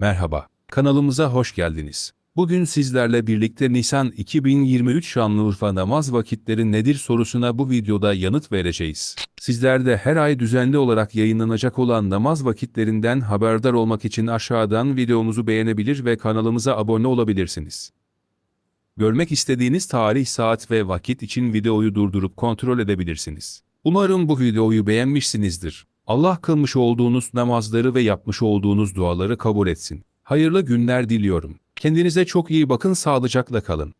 Merhaba, kanalımıza hoş geldiniz. Bugün sizlerle birlikte Nisan 2023 Şanlıurfa namaz vakitleri nedir sorusuna bu videoda yanıt vereceğiz. Sizler de her ay düzenli olarak yayınlanacak olan namaz vakitlerinden haberdar olmak için aşağıdan videomuzu beğenebilir ve kanalımıza abone olabilirsiniz. Görmek istediğiniz tarih, saat ve vakit için videoyu durdurup kontrol edebilirsiniz. Umarım bu videoyu beğenmişsinizdir. Allah kılmış olduğunuz namazları ve yapmış olduğunuz duaları kabul etsin. Hayırlı günler diliyorum. Kendinize çok iyi bakın, sağlıcakla kalın.